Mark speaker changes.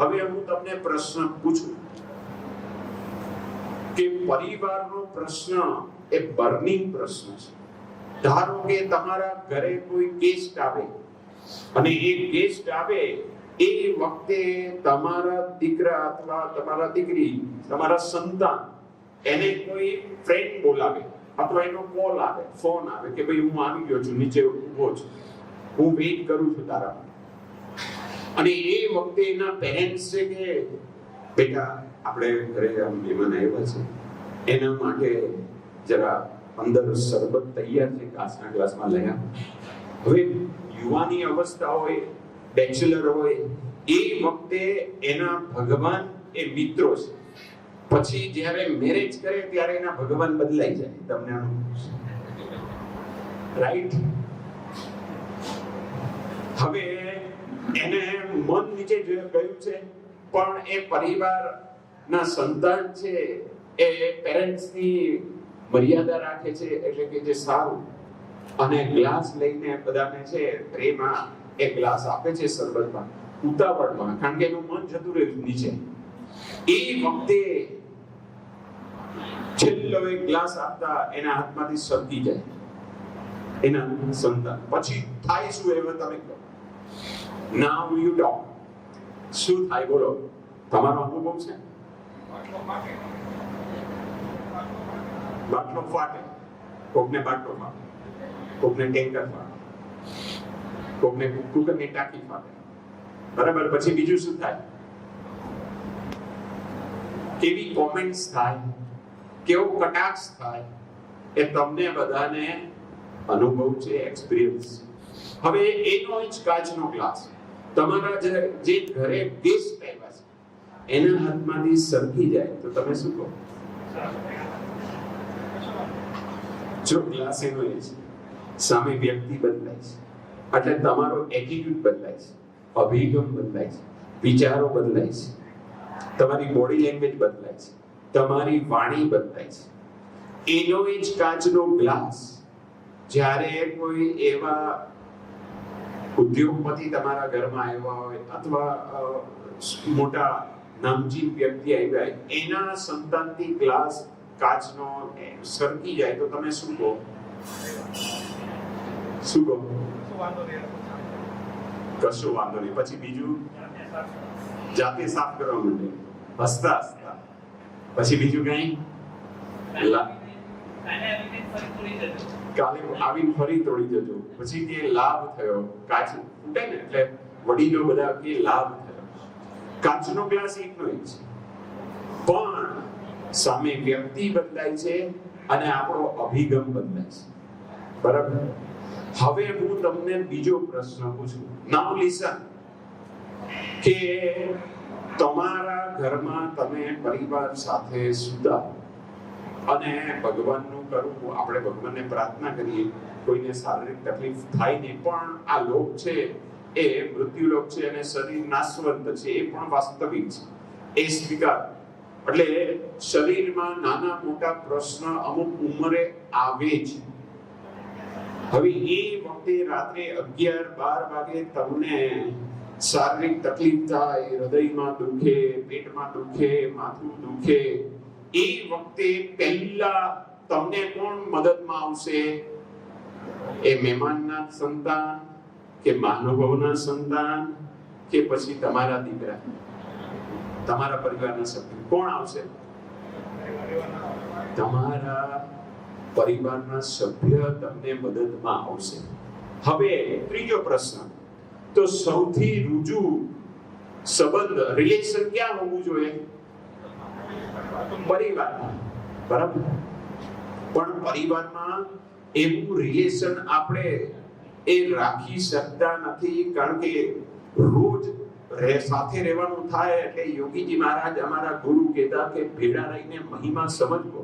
Speaker 1: હવે હું તમને પ્રશ્ન પૂછું કે પરિવારનો પ્રશ્ન એ બર્નિંગ પ્રશ્ન છે ધારો કે તમારા ઘરે કોઈ ગેસ્ટ આવે અને એ ગેસ્ટ આવે એ વખતે તમારા દીકરા અથવા તમારા દીકરી, તમારા સંતાન એને કોઈ ફ્રેન્ડ બોલાવે અથવા એનો કોલ આવે ફોન આવે કે ભાઈ હું આવી ગયો છું, નીચે ઊભો છું હું વેઇટ કરું છું તારા. અને એ વખતે એના પેરેન્ટ્સ છે કે, બેટા, આપણે ઘરે આમ મહેમાન આવ્યા છે. એના માટે જરા અંદર શરબત તૈયાર છે કાચના ગ્લાસમાં લઈ હવે યુવાની અવસ્થા હોય, બેચલર હોય, એ વખતે એના ભગવાન એ મિત્રો છે. પછી જ્યારે મેરેજ કરે ત્યારે એના ભગવાન બદલાઈ જાય. તમને રાઈટ હવે એને મન નીચે ગયું છે, પણ એ પરિવારના સંતાન છે, એ પેરેન્ટ્સની મર્યાદા રાખે છે, એટલે કે જે સારું અને ગ્લાસ લઈને બધાને છે, પ્રેમા એ ગ્લાસ આપે છે સરબતમાં, ઉતાવળમાં, કારણ કે એનું મન જતું રહ્યું નીચે. એ વખતે છેલ્લો એક ગ્લાસ આપતા એના હાથમાંથી સરકી જાય, એના સંતાન. પછી થાય શું એમાં તમે કહો? નાવ યુ ટોક શું થાય બોલો? તમારો અનુભવ છે? બાટલો ફાટે. કોકને બાટલો ફાટે. કોકને ટેન્કર ફાટે. કોકને કુકરની ટાંકી ફાટે. બરાબર, પછી બીજું શું થાય? કેવી કોમેન્ટ્સ થાય? કેવો કટાક્ષ થાય? એ તમને બધાને અનુભવ છે એક્સપિરિયન્સ હવે એનો જ કાચનો ગ્લાસ તમારા જે ઘરે ગેસ્ટ આવ્યા છે, એના હાથમાંથી સરકી જાય, તો તમે શું કહો? જો ગ્લાસ એનો એ છે, સામે વ્યક્તિ બદલાય છે, એટલે તમારો એટીટ્યુડ બદલાય છે, અભિગમ બદલાય છે, વિચારો બદલાય છે, તમારી બોડી લેંગ્વેજ બદલાય છે, તમારી વાણી બદલાય છે. એનો એ જ કાચનો ગ્લાસ, જ્યારે કોઈ એવા ઉદ્યોગપતિ તમારા ઘરમાં આવ્યા હોય અથવા અ, મોટા નામચીન વ્યક્તિ આવ્યા હોય એના સંતાનથી ગ્લાસ કાચનો એ સરકી જાય તો તમે શું કહો? શું કહો? કશું વાંધો નહીં. પછી બીજું? જાતે સાફ કરવા માંડે હસતા હસતા. પછી બીજું કઈ? લા- કાલે આવીને ફરી તોડી જજો. પછી તે લાભ થયો. કાચ ફૂટે ને એટલે વડીલો બધા કે લાભ થયો. કાચનો ગ્લાસ એકનો એક છે. પણ સામે વ્યક્તિ બદલાય છે અને આપણો અભિગમ બદલાય છે. બરાબર? હવે હું તમને બીજો પ્રશ્ન પૂછું. નાઉ લિસન કે તમારા ઘરમાં તમે પરિવાર સાથે સુતા અને ભગવાનનું કરવું, આપણે ભગવાનને પ્રાર્થના કરીએ, કોઈને શારીરિક તકલીફ થાય નહીં, પણ આ લોક છે, એ મૃત્યુલોક છે અને શરીર નાશવંત છે, એ પણ વાસ્તવિક છે. એ સ્વીકાર. એટલે શરીરમાં નાના મોટા પ્રશ્ન અમુક ઉંમરે આવે છે હવે એ વખતે રાત્રે અગિયાર, બાર વાગે તમને શારીરિક તકલીફ થાય, હૃદયમાં દુખે, પેટમાં દુખે, માથું દુખે એ વખતે પહેલા તમને કોણ મદદમાં આવશે? એ મહેમાનના સંતાન કે મહાનુભાવના સંતાન કે પછી તમારા દીકરા? તમારા પરિવારના સભ્ય. કોણ આવશે? તમારા પરિવારના સભ્ય તમને મદદમાં આવશે. હવે ત્રીજો પ્રશ્ન. તો સૌથી રુજુ સંબંધ રિલેશન ક્યાં હોવું જોઈએ? પરિવારમાં બરાબર? પણ પરિવારમાં એવું રિલેશન આપણે એ રાખી શકતા નથી, કારણ કે રોજ સાથે રહેવાનું થાય એટલે યોગીજી મહારાજ અમારા ગુરુ કહેતા કે ભેડા રહીને મહિમા સમજવો.